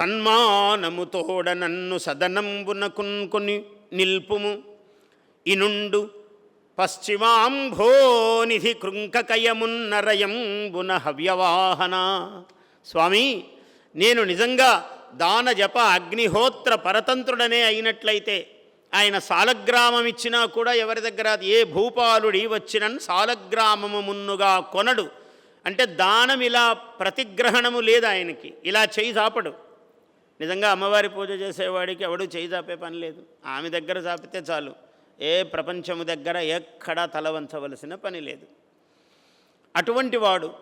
సన్మానముతోడ నన్ను సదనంబునకున్కొని నిల్పుము. ఇనుండు పశ్చిమాంభోనిధి కృంకకయమున్నరయంబున హవ్యవాహన. స్వామి నేను నిజంగా దాన జప అగ్నిహోత్ర పరతంత్రుడనే అయినట్లయితే ఆయన సాలగ్రామం ఇచ్చినా కూడా ఎవరి దగ్గర ఏ భూపాలుడి వచ్చినన్ సాలగ్రామము మున్నుగా కొనడు. అంటే దానం ఇలా ప్రతిగ్రహణము లేదు ఆయనకి. ఇలా చేయి చాపడు. నిజంగా అమ్మవారి పూజ చేసేవాడికి ఎవడు చేయి చాపే పని లేదు. ఆమె దగ్గర చాపితే చాలు. ఏ ప్రపంచము దగ్గర ఎక్కడా తలవంచవలసిన పని లేదు. అటువంటి వాడు.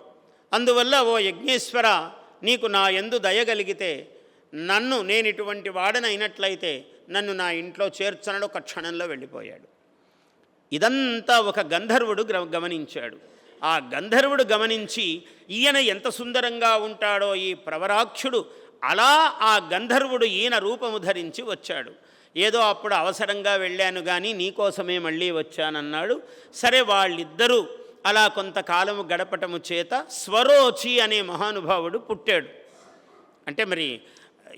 అందువల్ల ఓ యజ్ఞేశ్వర నీకు నా ఎందు దయగలిగితే నన్ను నేను ఇటువంటి వాడనైనట్లయితే నన్ను నా ఇంట్లో చేర్చనడు ఒక క్షణంలో వెళ్ళిపోయాడు. ఇదంతా ఒక గంధర్వుడు గమనించాడు. ఆ గంధర్వుడు గమనించి ఈయన ఎంత సుందరంగా ఉంటాడో ఈ ప్రవరాక్షుడు అలా ఆ గంధర్వుడు ఈయన రూపము ధరించి వచ్చాడు. ఏదో అప్పుడు అవసరంగా వెళ్ళాను కానీ నీకోసమే మళ్ళీ వచ్చానన్నాడు. సరే వాళ్ళిద్దరూ అలా కొంతకాలము గడపటము చేత స్వరోచి అనే మహానుభావుడు పుట్టాడు. అంటే మరి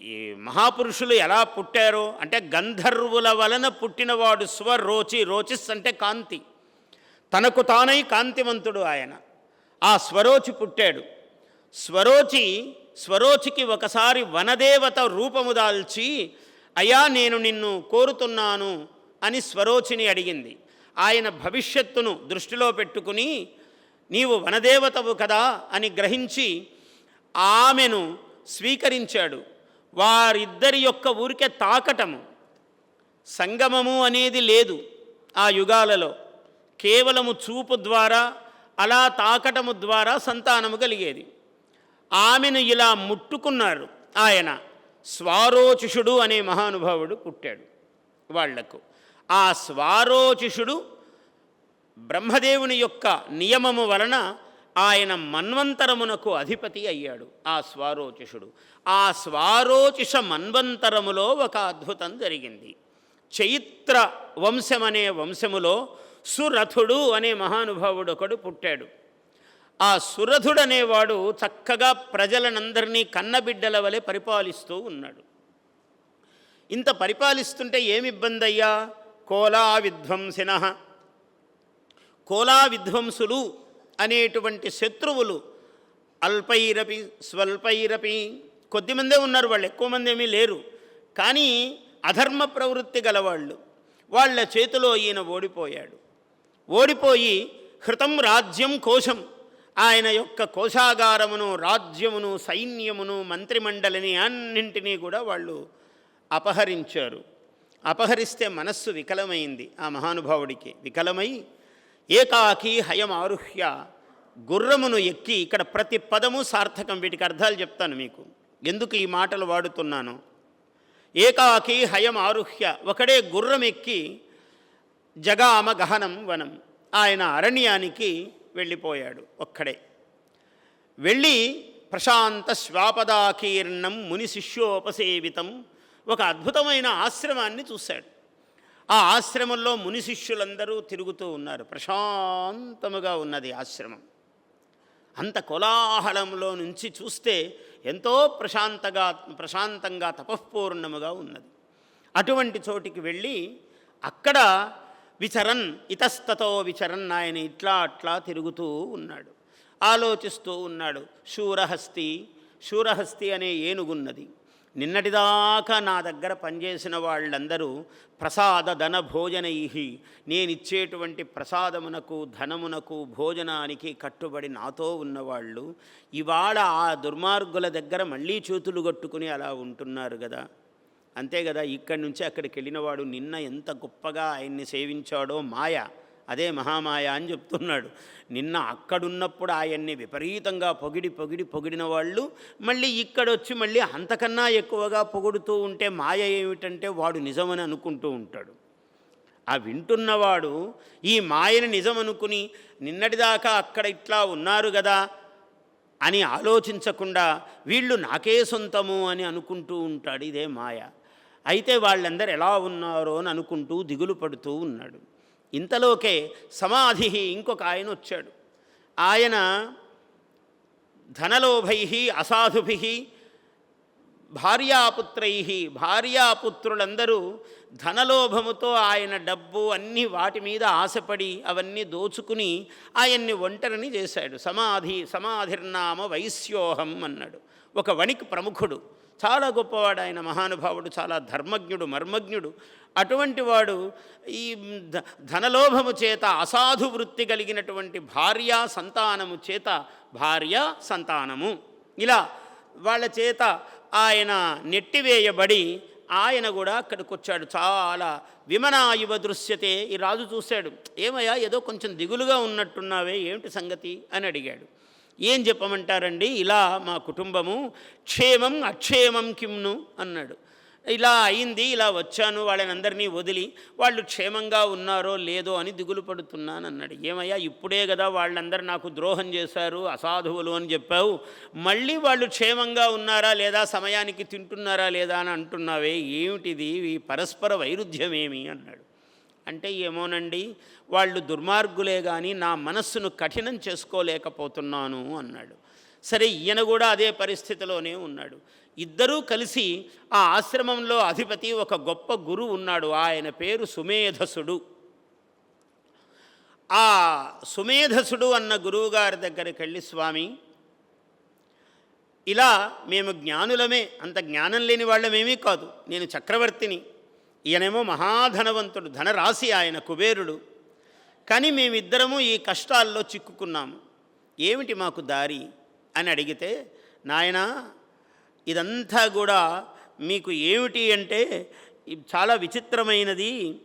ఈ మహాపురుషులు ఎలా పుట్టారో అంటే గంధర్వుల వలన పుట్టినవాడు స్వరోచి రోచిస్ అంటే కాంతి. తనకు తానై కాంతివంతుడు ఆయన. ఆ స్వరోచి పుట్టాడు. స్వరోచి స్వరోచికి ఒకసారి వనదేవత రూపము దాల్చి అయా నేను నిన్ను కోరుతున్నాను అని స్వరోచిని అడిగింది. ఆయన భవిష్యత్తును దృష్టిలో పెట్టుకుని నీవు వనదేవతవు కదా అని గ్రహించి ఆమెను స్వీకరించాడు. వారిద్దరి యొక్క ఊరికే తాకటము సంగమము అనేది లేదు ఆ యుగాలలో. కేవలము చూపు ద్వారా అలా తాకటము ద్వారా సంతానము కలిగేది. ఆమెను ఇలా ముట్టుకున్నారు. ఆయన స్వారోచిషుడు అనే మహానుభావుడు పుట్టాడు వాళ్ళకు. ఆ స్వారోచిషుడు బ్రహ్మదేవుని యొక్క నియమము వలన ఆయన మన్వంతరమునకు అధిపతి అయ్యాడు ఆ స్వారోచిషుడు. ఆ స్వారోచిష మన్వంతరములో ఒక అద్భుతం జరిగింది. చైత్ర వంశమనే అనే వంశములో సురథుడు అనే మహానుభావుడు ఒకడు పుట్టాడు. ఆ సురధుడనేవాడు చక్కగా ప్రజలనందరినీ కన్నబిడ్డల వలె పరిపాలిస్తూ ఉన్నాడు. ఇంత పరిపాలిస్తుంటే ఏమి ఇబ్బంది అయ్యా కోలా విధ్వంసిన కోలా విధ్వంసులు అనేటువంటి శత్రువులు అల్పైరపి స్వల్పైరపి కొద్దిమందే ఉన్నారు వాళ్ళు ఎక్కువ మంది ఏమీ లేరు. కానీ అధర్మ ప్రవృత్తి గలవాళ్ళు వాళ్ళ చేతిలో ఈయన ఓడిపోయాడు. ఓడిపోయి హృతం రాజ్యం కోశం ఆయన యొక్క కోశాగారమును రాజ్యమును సైన్యమును మంత్రిమండలిని అన్నింటినీ కూడా వాళ్ళు అపహరించారు. అపహరిస్తే మనస్సు వికలమైంది ఆ మహానుభావుడికి. వికలమై ఏకాకి హయం ఆరుహ్య గుర్రమును ఎక్కి ఇక్కడ ప్రతి పదము సార్థకం వీటికి అర్థాలు చెప్తాను మీకు. ఎందుకు ఈ మాటలు వాడుతున్నాను? ఏకాకి హయం ఆరుహ్య ఒకడే గుర్రం ఎక్కి జగామ గహనం వనం. ఆయన అరణ్యానికి వెళ్ళిపోయాడు ఒక్కడే. వెళ్ళి ప్రశాంత శ్వాపదాకీర్ణం ముని శిష్యోపసేవితం ఒక అద్భుతమైన ఆశ్రమాన్ని చూశాడు. ఆ ఆశ్రమంలో ముని శిష్యులందరూ తిరుగుతూ ఉన్నారు. ప్రశాంతముగా ఉన్నది ఆశ్రమం. అంత కోలాహలంలో నుంచి చూస్తే ఎంతో ప్రశాంతగా ప్రశాంతంగా తపఃపూర్ణముగా ఉన్నది. అటువంటి చోటికి వెళ్ళి అక్కడ విచరన్ ఇతస్తతో విచరన్ ఆయన ఇట్లా అట్లా తిరుగుతూ ఉన్నాడు. ఆలోచిస్తూ ఉన్నాడు. శూరహస్తి శూరహస్తి అనే ఏనుగున్నది. నిన్నటిదాకా నా దగ్గర పనిచేసిన వాళ్ళందరూ ప్రసాద ధన భోజనై నేనిచ్చేటువంటి ప్రసాదమునకు ధనమునకు భోజనానికి కట్టుబడి నాతో ఉన్నవాళ్ళు. ఇవాళ ఆ దుర్మార్గుల దగ్గర మళ్ళీ చేతులు కట్టుకుని అలా ఉంటున్నారు కదా అంతే కదా ఇక్కడి నుంచి అక్కడికి వెళ్ళినవాడు నిన్న ఎంత గొప్పగా ఆయన్ని సేవించాడో మాయ అదే మహామాయ అని చెప్తున్నాడు. నిన్న అక్కడున్నప్పుడు ఆయన్ని విపరీతంగా పొగిడి పొగిడి పొగిడిన వాళ్ళు మళ్ళీ ఇక్కడొచ్చి మళ్ళీ అంతకన్నా ఎక్కువగా పొగుడుతూ ఉంటే మాయ ఏమిటంటే వాడు నిజమని అనుకుంటూ ఉంటాడు. ఆ వింటున్నవాడు ఈ మాయని నిజమనుకుని నిన్నటిదాకా అక్కడ ఇట్లా ఉన్నారు కదా అని ఆలోచించకుండా వీళ్ళు నాకే సొంతము అని అనుకుంటూ ఉంటాడు ఇదే మాయ. అయితే వాళ్ళందరూ ఎలా ఉన్నారో అని అనుకుంటూ దిగులు పడుతూ ఉన్నాడు. ఇంతలోకే సమాధి ఇంకొక ఆయన వచ్చాడు. ఆయన ధనలోభై అసాధుభి భార్యాపుత్రై భార్యాపుత్రులందరూ ధనలోభముతో ఆయన డబ్బు అన్ని వాటి మీద ఆశపడి అవన్నీ దోచుకుని ఆయన్ని ఒంటరిని చేశాడు. సమాధి సమాధిర్నామ వైశ్యోహం అన్నాడు. ఒక వణిక్ ప్రముఖుడు. చాలా గొప్పవాడు ఆయన మహానుభావుడు చాలా ధర్మజ్ఞుడు మర్మజ్ఞుడు. అటువంటి వాడు ఈ ధనలోభము చేత అసాధు వృత్తి కలిగినటువంటి భార్య సంతానము చేత భార్య సంతానము. ఇలా వాళ్ళ చేత ఆయన నెట్టివేయబడి ఆయన కూడా అక్కడికి వచ్చాడు చాలా విమనాయువ దృశ్యతే ఈ రాజు చూశాడు. ఏమయ్యా ఏదో కొంచెం దిగులుగా ఉన్నట్టున్నావే ఏమిటి సంగతి? అని అడిగాడు. ఏం చెప్పమంటారండి? ఇలా మా కుటుంబము క్షేమం అక్షేమం కిమ్ను అన్నాడు. ఇలా అయింది ఇలా వచ్చాను వాళ్ళని అందరినీ వదిలి వాళ్ళు క్షేమంగా ఉన్నారో లేదో అని దిగులు పడుతున్నాను అన్నాడు. ఏమయ్యా ఇప్పుడే కదా వాళ్ళందరూ నాకు ద్రోహం చేశారు అసాధువులు అని చెప్పావు. మళ్ళీ వాళ్ళు క్షేమంగా ఉన్నారా లేదా సమయానికి తింటున్నారా లేదా అని అంటున్నావే ఏమిటిది? ఈ పరస్పర వైరుధ్యమేమి? అన్నాడు. అంటే ఏమోనండి వాళ్ళు దుర్మార్గులే కానీ నా మనస్సును కఠినం చేసుకోలేకపోతున్నాను అన్నాడు. సరే ఈయన కూడా అదే పరిస్థితిలోనే ఉన్నాడు. ఇద్దరూ కలిసి ఆ ఆశ్రమంలో అధిపతి ఒక గొప్ప గురువు ఉన్నాడు ఆయన పేరు సుమేధసుడు. ఆ సుమేధసుడు అన్న గురువుగారి దగ్గరికి వెళ్ళి స్వామి ఇలా మేము జ్ఞానులమే అంత జ్ఞానం లేని వాళ్ళమేమీ కాదు. నేను చక్రవర్తిని ఈయనేమో మహాధనవంతుడు ధనరాశి ఆయన కుబేరుడు. కానీ మేమిద్దరము ఈ కష్టాల్లో చిక్కుకున్నాము. ఏమిటి మాకు దారి? అని అడిగితే నాయనా ఇదంతా కూడా మీకు ఏమిటి అంటే చాలా విచిత్రమైనది.